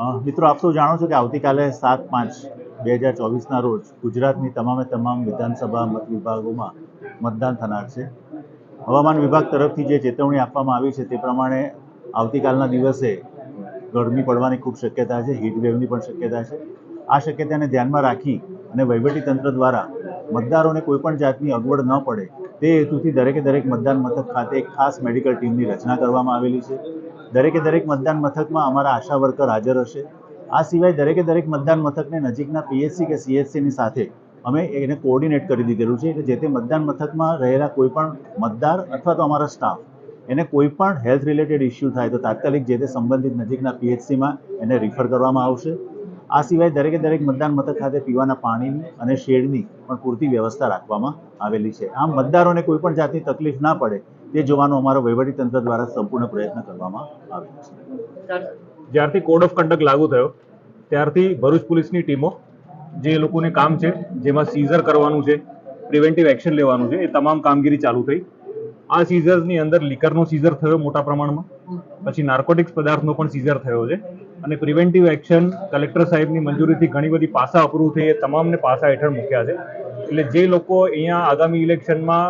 મિત્રો, આપ સૌ જાણો છો કે આવતીકાલે સાત પાંચ બે હજાર ચોવીસના રોજ ગુજરાતની તમામે તમામ વિધાનસભા મત વિભાગોમાં મતદાન થનાર છે. હવામાન વિભાગ તરફથી જે ચેતવણી આપવામાં આવી છે તે પ્રમાણે આવતીકાલના દિવસે ગરમી પડવાની ખૂબ શક્યતા છે વેવની પણ શક્યતા છે. આ શક્યતાને ધ્યાનમાં રાખી અને વહીવટીતંત્ર દ્વારા મતદારોને કોઈપણ જાતની અગવડ ન પડે તે હેતુથી દરેકે દરેક મતદાન મથક ખાતે એક ખાસ મેડિકલ ટીમની રચના કરવામાં આવેલી છે. દરેકે દરેક મતદાન મથકમાં અમારા આશા વર્કર હાજર હશે. આ સિવાય દરેકે દરેક મતદાન મથકને નજીકના પીએચસી કે સીએચસીની સાથે અમે એને કોઓર્ડિનેટ કરી દીધેલું છે એટલે જે તે મતદાન મથકમાં રહેલા કોઈપણ મતદાર અથવા તો અમારા સ્ટાફ એને કોઈપણ હેલ્થ રિલેટેડ ઇસ્યુ થાય તો તાત્કાલિક જે તે સંબંધિત નજીકના પીએચસીમાં એને રિફર કરવામાં આવશે. આ સિવાય દરેકે દરેક મતદાન મથક ખાતે પીવાના પાણીની અને શેડની પણ પૂરતી વ્યવસ્થા રાખવામાં આવેલી છે. આમ મતદારોને કોઈ પણ જાતની તકલીફ ના પડે તે જોવાનો અમારો વહીવટીતંત્ર દ્વારા સંપૂર્ણ પ્રયત્ન કરવામાં આવ્યો છે. જ્યારથી કોડ ઓફ કન્ડક્ટ લાગુ થયો, ત્યારથી ભરૂચ પોલીસની ટીમો, જે લોકોને કામ છે, જેમાં સીઝર કરવાનું છે પ્રિવેન્ટિવ એક્શન લેવાનું છે, એ તમામ કામગીરી ચાલુ થઈ. આ સીઝર્સની અંદર લીકરનો સીઝર થયો મોટા પ્રમાણમાં. પછી નાર્કોટિક્સ પદાર્થનો પણ સીઝર થયો છે. અને પ્રિવેન્ટિવ એક્શન કલેક્ટર સાહેબની મંજૂરીથી ઘણી બધી પાસા અપ્રૂવ થઈ, એ તમામને પાસા હેઠળ મૂક્યા છે. એટલે જે લોકો અહીંયા આગામી ઇલેક્શનમાં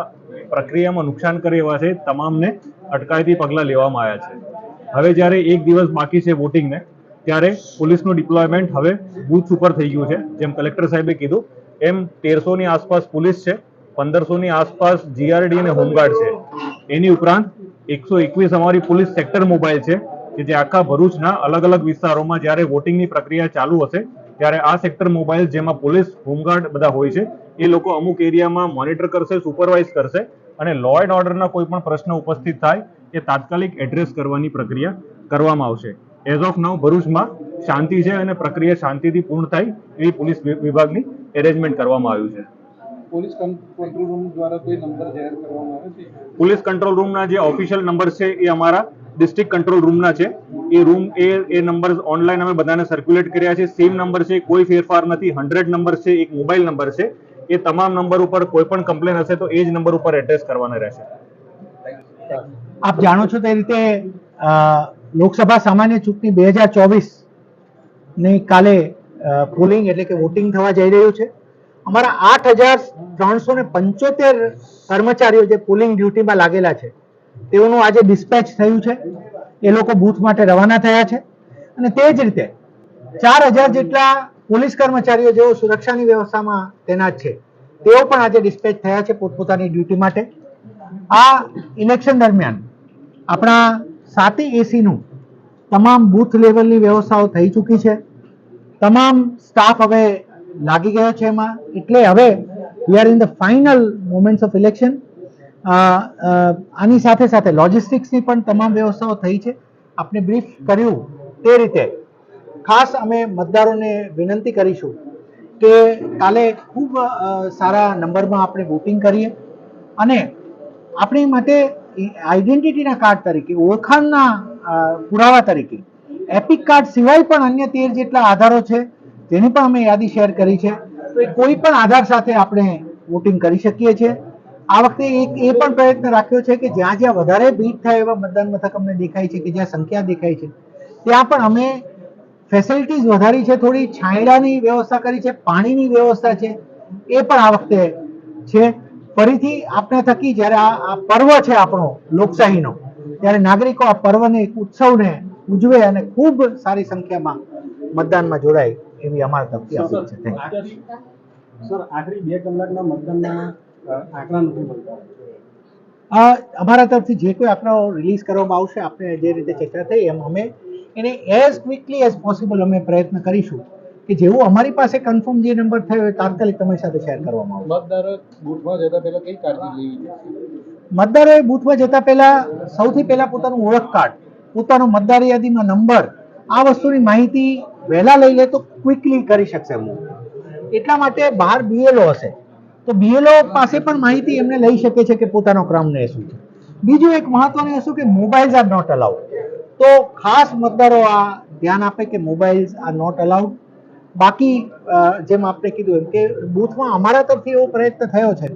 પ્રક્રિયામાં નુકસાન કરે એવા છે, તમામને અટકાયતી પગલાં લેવામાં આવ્યા છે. હવે જ્યારે એક દિવસ બાકી છે વોટિંગને ત્યારે પોલીસનું ડિપ્લોયમેન્ટ હવે બૂથ ઉપર થઈ ગયું છે. જેમ કલેક્ટર સાહેબે કીધું, એમ તેરસોની આસપાસ પોલીસ છે, પંદરસોની આસપાસ જીઆરડી અને હોમગાર્ડ છે. એની ઉપરાંત એકસો એકવીસ અમારી પોલીસ સેક્ટર મોબાઈલ છે, કે જે આખા ભરૂચના અલગ અલગ વિસ્તારોમાં જ્યારે વોટિંગની પ્રક્રિયા ચાલુ હશે ત્યારે આ સેક્ટર મોબાઈલ જેમાં પોલીસ હોમગાર્ડ બધા હોય છે એ લોકો અમુક એરિયામાં મોનિટર કરશે સુપરવાઇઝ કરશે અને લો એન્ડ ઓર્ડરના કોઈ પણ પ્રશ્ન ઉપસ્થિત થાય એ તાત્કાલિક એડ્રેસ કરવાની પ્રક્રિયા કરવામાં આવશે. એઝ ઓફ નાવ ભરૂચમાં શાંતિ છે અને પ્રક્રિયા શાંતિથી પૂર્ણ થાય એવી પોલીસ વિભાગની એરેન્જમેન્ટ કરવામાં આવ્યું છે. પોલીસ કંટ્રોલ રૂમ દ્વારા કોઈ નંબર જાહેર કરવામાં આવે છે? પોલીસ કંટ્રોલ રૂમના જે ઓફિશિયલ નંબર છે એ અમારા ડિસ્ટ્રિક્ટ કંટ્રોલ રૂમના છે. એ રૂમ એ એ નંબર ઓનલાઈન અમે બધાને સર્ક્યુલેટ કર્યા છે. સેમ નંબર છે, કોઈ ફેરફાર નથી. હંડ્રેડ નંબર છે, એક મોબાઈલ નંબર છે. એ તમામ નંબર ઉપર કોઈ પણ કમ્પ્લેન હશે તો એ જ નંબર ઉપર એડ્રેસ કરવાના રહેશે. આપ જાણો છો તે રીતે લોકસભા સામાન્ય ચૂંટણી બે હજાર ચોવીસની કાલે પોલિંગ એટલે કે વોટિંગ થવા જઈ રહ્યું છે. અમારા આઠ હજાર ત્રણસો ને પંચોતેર કર્મચારીઓ જે પોલિંગ ડ્યુટીમાં લાગેલા છે, તેઓનું આજે ડિસ્પેચ થયું છે. એ લોકો બૂથ માટે રવાના થયા છે. અને તે જ રીતે ચાર હજાર જેટલા પોલીસ કર્મચારીઓ જેઓ સુરક્ષાની વ્યવસ્થામાં તૈનાત છે, તેઓ પણ આજે ડિસ્પેચ થયા છે પોતપોતાની ડ્યુટી માટે. આ ઇલેક્શન દરમિયાન આપણા સાતી એસીનું તમામ બૂથ લેવલની વ્યવસ્થાઓ થઈ ચૂકી છે. તમામ સ્ટાફ હવે લાગી ગયો છે એમાં. એટલે હવે we are in the final moments of election આની સાથે સાથે લોજિસ્ટિક્સની પણ તમામ વ્યવસ્થાઓ થઈ છે. આપણે બ્રીફ કર્યું તે રીતે. ખાસ અમે મતદારોને વિનંતી કરીશું કે કાલે ખૂબ સારા નંબરમાં આપણે વોટિંગ કરીએ અને આપણી માટે આઈડેન્ટિટીના કાર્ડ તરીકે, ઓળખાણના પુરાવા તરીકે એપિક કાર્ડ સિવાય પણ અન્ય તેર જેટલા આધારો છે, તેની પણ અમે યાદી શેર કરી છે. તો એ કોઈ પણ આધાર સાથે આપણે વોટિંગ કરી શકીએ છીએ. આ વખતે એક એ પણ પ્રયત્ન રાખ્યો છે કે જ્યાં જ્યાં વધારે ભીડ થાય એવા મતદાન મથક અમને દેખાય છે કે જ્યાં સંખ્યા દેખાય છે ત્યાં પણ અમે ફેસિલિટીઝ વધારી છે થોડી છાંયડાની વ્યવસ્થા કરી છે પાણીની વ્યવસ્થા છે એ પણ આ વખતે છે. ફરીથી આપણે થકી જ્યારે આ પર્વ છે આપણો લોકશાહીનો ત્યારે નાગરિકો આ પર્વને એક ઉત્સવને ઉજવે અને ખૂબ સારી સંખ્યામાં મતદાનમાં જોડાય એવી અમારા તરફથી અપીલ છે. સર આખરી બે કલાકના મતદાનના અ, આંકડા નથી મળતા. અમારા તરફથી જે કોઈ આંકડાઓ રિલીઝ કરવામાં આવશે આપણે જે રીતે ચર્ચા થઈ એમ અમે એને એઝ ક્વિકલી એઝ પોસિબલ અમે પ્રયત્ન કરીશું કે જેવું અમારી પાસે કન્ફર્મ જે નંબર થયો એ તાત્કાલિક તમારી સાથે શેર કરવામાં આવશે. મતદારો બૂથમાં જતા પહેલા કઈ કાળજી લેવી જોઈએ? મતદારોએ બૂથમાં જતા પહેલા સૌથી પહેલા પોતાનું ઓળખ કાર્ડ પોતાનો મતદાર યાદીમાં નંબર આ વસ્તુની માહિતી વહેલા લઈ લે તો ક્વિકલી કરી શકશે હું એટલા માટે બહાર બીએલઓ હશે. તો બીએલઓ પાસે પણ માહિતી એમને લઈ શકે છે કે પોતાનો ક્રમ ને શું છે. બીજું એક મહત્વનું શું કે મોબાઈલ્સ આર નોટ અલાઉડ. તો ખાસ મતદારો આ ધ્યાન આપે કે મોબાઈલ્સ આર નોટ અલાઉડ. બાકી જેમ આપણે કીધું એમ કે બૂથમાં અમારા તરફથી એવો પ્રયત્ન થયો છે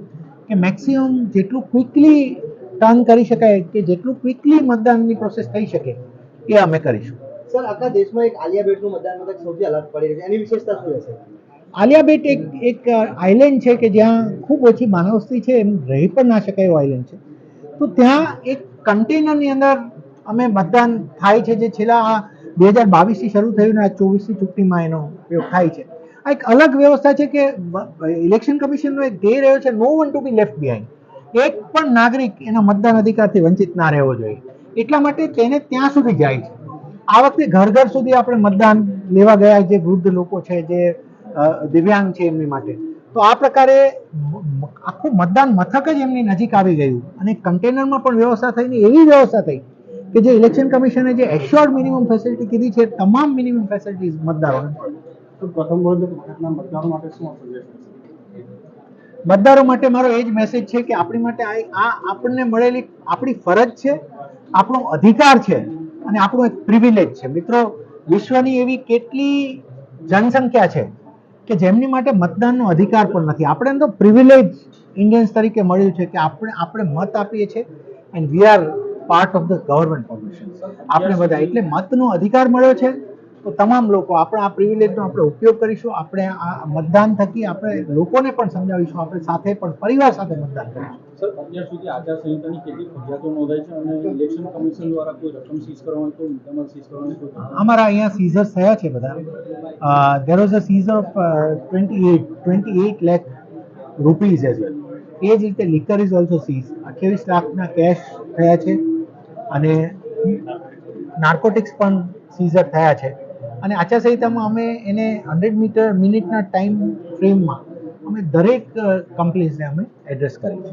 કે મેક્સિમમ જેટલું ક્વિકલી ટર્ન કરી શકાય કે જેટલું ક્વિકલી મતદાનની પ્રોસેસ થઈ શકે એ અમે કરીશું. સર, આખા દેશમાં એક આલિયા બેટનું મતદાન મથક સૌથી અલગ પડી રહ્યું છે. એની વિશેષતા શું રહેશે? આલિયા બેટ એક એક આઇલેન્ડ છે કે જ્યાં ખૂબ ઓછી માનવસ્તી છે, એમ રહી પણ ના શકાય એવો આઇલેન્ડ છે. તો ત્યાં એક કન્ટેનરની અંદર અમે મતદાન થાય છે, જે છેલ્લા આ બે હજાર બાવીસથી શરૂ થયું ને આ ચોવીસની ચૂંટણીમાં એનો ઉપયોગ થાય છે. આ એક અલગ વ્યવસ્થા છે કે ઇલેક્શન કમિશનનો એક ધ્યેય રહ્યો છે no one to be left behind એક પણ નાગરિક એના મતદાન અધિકારથી વંચિત ના રહેવો જોઈએ. એટલા માટે તેને ત્યાં સુધી જાય છે. આ વખતે ઘર ઘર સુધી આપણે મતદાન લેવા ગયા જે વૃદ્ધ લોકો છે, જે દિવ્યાંગ છે એમની માટે. તો આ પ્રકારે આખું મતદાન મથક જ એમની નજીક આવી ગયું. અને કન્ટેનરમાં પણ વ્યવસ્થા થઈને એવી વ્યવસ્થા થઈ કે જે ઇલેક્શન કમિશને જે એશ્યોર્ડ મિનિમમ ફેસિલિટી કીધી છે તમામ મિનિમમ ફેસિલિટીઝ મતદારોને. મતદારો માટે મારો એ જ મેસેજ છે કે આપણી માટે આ આપણને મળેલી આપણી ફરજ છે આપણો અધિકાર છે અને આપણું એક પ્રિવિલેજ છે. મિત્રો વિશ્વની એવી કેટલી જનસંખ્યા છે કે જેમની માટે મતદાનનો અધિકાર પણ નથી. આપણે તો પ્રિવિલેજ ઇન્ડિયન્સ તરીકે મળ્યું છે કે આપણે આપણે મત આપીએ છીએ and we are part of the government population આપણે બધા એટલે મતનો અધિકાર મળ્યો છે. તો તમામ લોકો આપણે આ પ્રિવિલેજનો આપણે ઉપયોગ કરીશું આપણે આ મતદાન થકી આપણે લોકોને પણ સમજાવીશું આપણે સાથે પણ પરિવાર સાથે મતદાન કરીશું. સર, અત્યાર સુધી આચારસંહિતાની કેટલી ફરિયાદો નોંધાઈ છે અને ઇલેક્શન કમિશન દ્વારા કોઈ રકમ સીઝ કરવાની કોઈ મુદ્દામાં સીઝ કરવાની કોઈ અમારા અહીંયા સીઝર્સ થયા છે બધા. There was a seize of twenty eight twenty eight lakh rupees as well એ જ રીતે લિકર ઇઝ ઓલ્સો સીઝ અઠ્યાવીસ લાખના કેશ થયા છે અને નાર્કોટિક્સ પણ સીઝર થયા છે. અને આચારસંહિતામાં અમે એને હંડ્રેડ મીટર મિનિટના ટાઈમ ફ્રેમમાં અમે દરેક કમ્પ્લેન્સને અમે એડ્રેસ કરી છે.